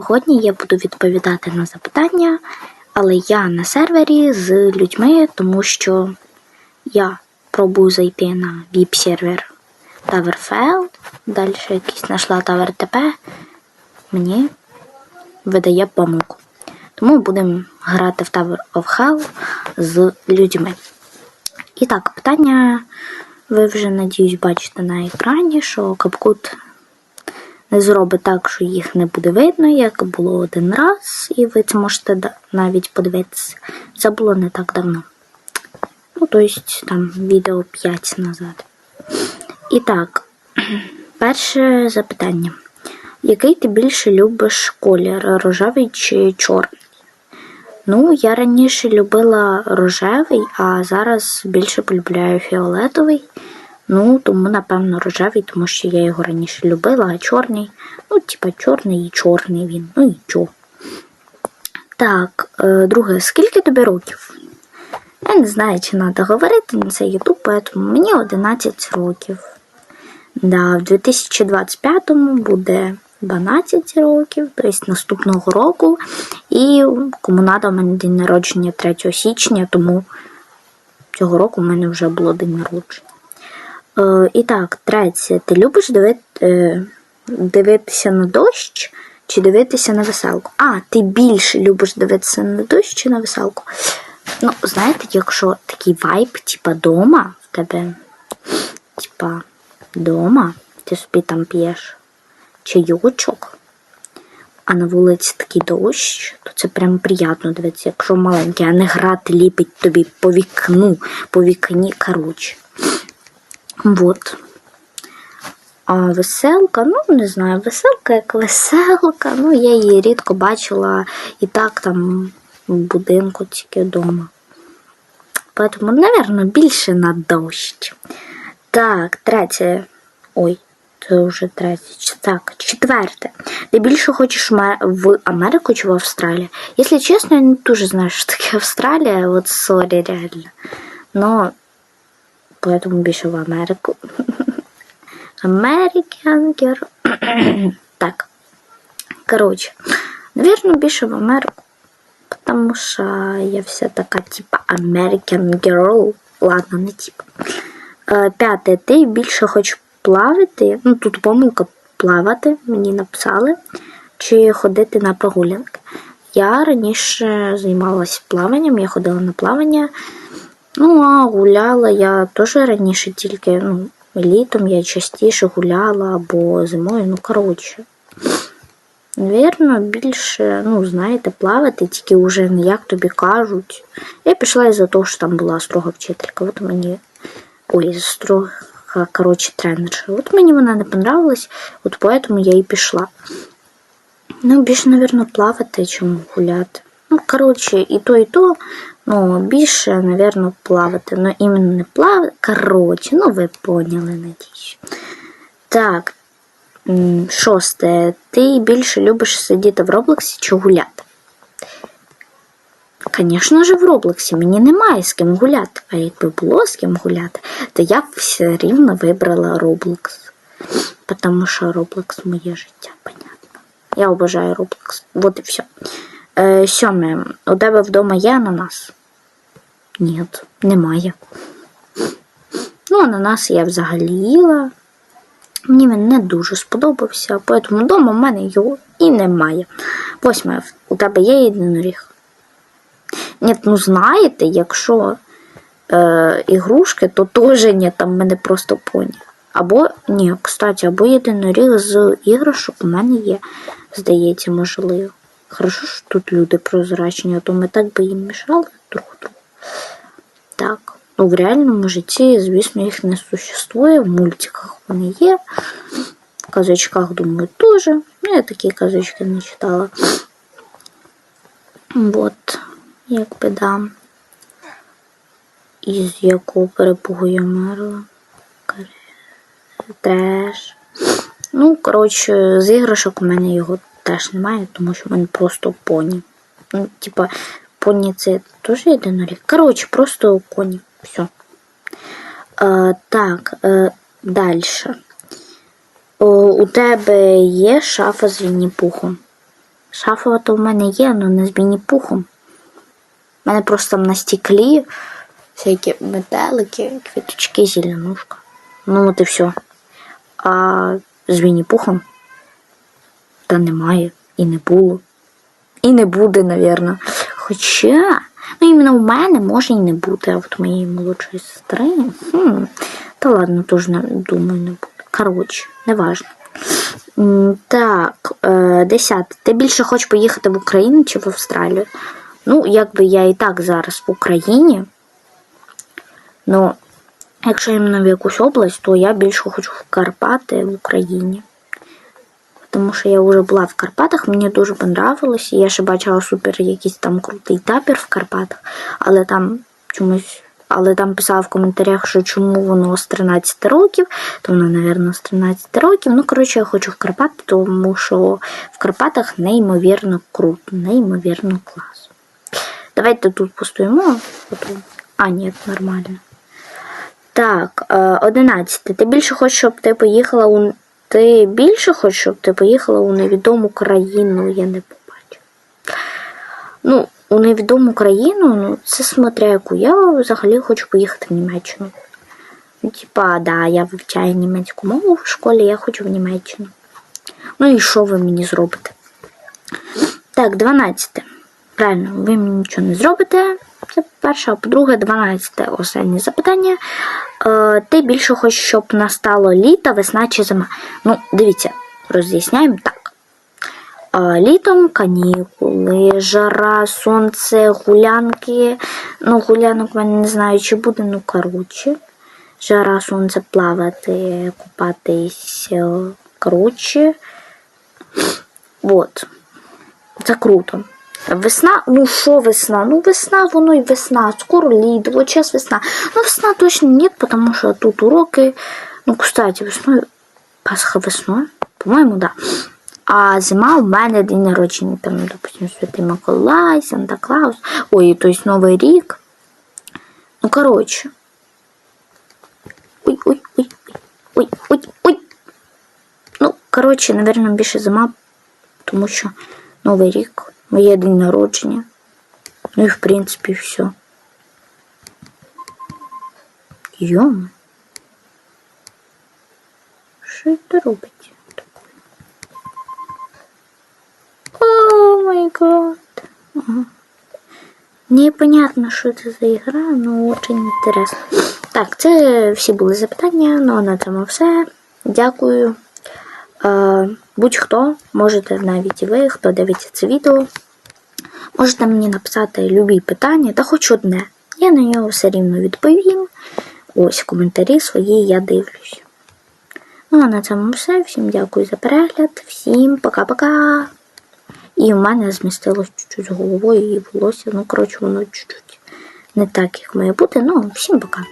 Сьогодні я буду відповідати на запитання, але я на сервері з людьми, тому що я пробую зайти на VIP-сервер TowerFL, далі якийсь знайшла TowerTP, мені видає помилку. Тому будемо грати в Tower of Hell з людьми. І так, питання ви вже, надіюсь, бачите на екрані, що Капкут зробить так, що їх не буде видно, як було один раз, і ви це можете навіть подивитися. Це було не так давно. Ну, тобто, там відео 5 назад. І так, перше запитання. Який ти більше любиш колір, рожевий чи чорний? Ну, я раніше любила рожевий, а зараз більше полюбляю фіолетовий. Ну, тому, напевно, рожевий, тому що я його раніше любила, а чорний. Ну, типа, чорний і чорний він. Ну і чо. Так, е, друге, скільки тобі років? Я не знаю, чи треба говорити на цей ютуб, тому мені 11 років. Да, в 2025-му буде 12 років, тобто наступного року. І кому надо, у мене день народження 3 січня, тому цього року в мене вже було день народження. Е, і так, третє. Ти любиш дивит, е, дивитися на дощ чи дивитися на веселку? А, ти більше любиш дивитися на дощ чи на веселку? Ну, знаєте, якщо такий вайб, типа дома в тебе, типа дома, ти собі там п'єш чайочок, а на вулиці такий дощ, то це прям приємно дивитися, якщо маленький, а не грати ліпить тобі по вікну, по вікні, коротше. Вот. А веселка, ну не знаю, веселка як веселка. Ну, я її рідко бачила і так там в будинку тільки вдома. Поэтому, наверное, більше на дощ. Так, третє. Ой, це вже третє. Так, четверте. Ти більше хочеш в Америку чи в Австралію? Якщо чесно, я не дуже знаю, що таке Австралія, от сорі, реально. Но поэтому більше в Америку. Girl. так. Короче, наверное, більше в Америку. Потому що я вся така, типа, American Girl. Ладно, не типа. Е, П'яте, ти більше хочеш плавати. Ну, тут помилка плавати, мені написали. Чи ходити на прогулянки. Я раніше займалася плаванням, я ходила на плавання. Ну, а гуляла я теж раніше тільки ну, літом я частіше гуляла або зимою, ну коротше. Навірно, більше, ну, знаєте, плавати, тільки вже не як тобі кажуть. Я пішла із-за того, що там була строга вчителька. От мені. Ой, строга, коротше, тренерша. От мені вона не понравилась, от поэтому я і пішла. Ну, більше, напевно, плавати, чим гуляти. Ну, коротше, і то, і то. Ну, більше, напевно, плавати. Ну, іменно не плавати. Коротше, ну ви поняли, надіюсь. Так, шосте. Ти більше любиш сидіти в Роблоксі чи гуляти? Звісно ж, в Роблоксі мені немає з ким гуляти. А якби було з ким гуляти, то я б все рівно вибрала Роблокс. Тому що Роблокс моє життя, понятно. Я обожаю Роблокс. Вот і все. Сьоме. У тебе вдома є ананас? Ні, немає. Ну, ананас я взагалі їла. Мені він не дуже сподобався, тому вдома в мене його і немає. Восьме. У тебе є єдиноріг? Ні, ну знаєте, якщо е, ігрушки, то теж ні, там в мене просто поні. Або, ні, кстати, або єдиноріг з іграшок у мене є, здається, можливо. Хорошо, що тут люди прозрачні, а то ми так би їм мішали друг другу. Так, ну в реальному житті, звісно, їх не существує, в мультиках вони є. В казочках, думаю, теж. Ну, я такі казочки не читала. Вот, якби да. Із якого перепугу я мерла. Треш. Ну, коротше, з іграшок у мене його теж немає, тому що в мене просто поні. Ну, типа, поні це теж єдиноріг. Коротше, просто коні. Все. Е, так, е, далі. У тебе є шафа з Вінні-Пухом? Шафова то в мене є, але не з міні-пухом. У мене просто там на стеклі всякі метелики, квіточки, зеленушка. Ну от і все. А з міні-пухом та немає і не було. І не буде, навірно. Хоча, ну іменно в мене може і не бути, а от моєї молодшої сестри. Хм, та ладно, теж не думаю, не буде. Коротше, неважно. Так, е, десяте. Ти більше хочеш поїхати в Україну чи в Австралію? Ну, якби я і так зараз в Україні. Ну, якщо іменно в якусь область, то я більше хочу в Карпати в Україні. Тому що я вже була в Карпатах, мені дуже понравилось. Я ще бачила супер якийсь там крутий табір в Карпатах, але там чомусь. Але там писала в коментарях, що чому воно з 13 років, то воно, напевно, з 13 років. Ну, коротше, я хочу в Карпати, тому що в Карпатах неймовірно круто, неймовірно класно. Давайте тут постоїмо. А, ні, нормально. Так, е, 11. Ти більше хочеш, щоб ти поїхала у. Ти більше хочеш, щоб ти поїхала у невідому країну, я не побачу. Ну, у невідому країну, ну, це смотря яку. Я взагалі хочу поїхати в Німеччину. Ну, типа, да, я вивчаю німецьку мову в школі, я хочу в Німеччину. Ну і що ви мені зробите? Так, 12. Правильно, ви мені нічого не зробите. Це перше, а по-друге, 12 останнє запитання. Е, ти більше хочеш, щоб настало літо, весна чи зима? Ну, дивіться, роз'ясняємо так. Е, літом канікули, жара, сонце, гулянки. Ну, гулянок в мене не знаю, чи буде, ну коротше. Жара, сонце, плавати, купатись. е, Коротше. Вот. Це круто. Весна, ну що весна? Ну весна, воно і весна, скоро літо, вот час весна. Ну весна точно нет, потому что тут уроки. Ну, кстати, весною, Пасха весною, по-моєму, да. А зима у мене день народження, там, допустим, Святий Миколай, Санта Клаус, ой, то есть Новий рік. Ну, коротше. Ой, ой, ой, ой, ой, ой, ой. Ну, коротше, наверное, більше зима, тому що Новий рік, моє день народження. Ну і в принципі все. Йома. Що це робить? О май гад. Непонятно, що це за ігра, но очень інтересно. Так, це всі були запитання, ну на цьому все. Дякую. Будь-хто, можете навіть і ви, хто дивиться це відео, можете мені написати любі питання, та хоч одне. Я на нього все рівно відповім. Ось коментарі свої я дивлюсь. Ну а на цьому все. Всім дякую за перегляд. Всім пока-пока. І в мене змістилось чуть-чуть з головою і волосся. Ну, коротше, воно чуть-чуть не так, як має бути. Ну, всім пока.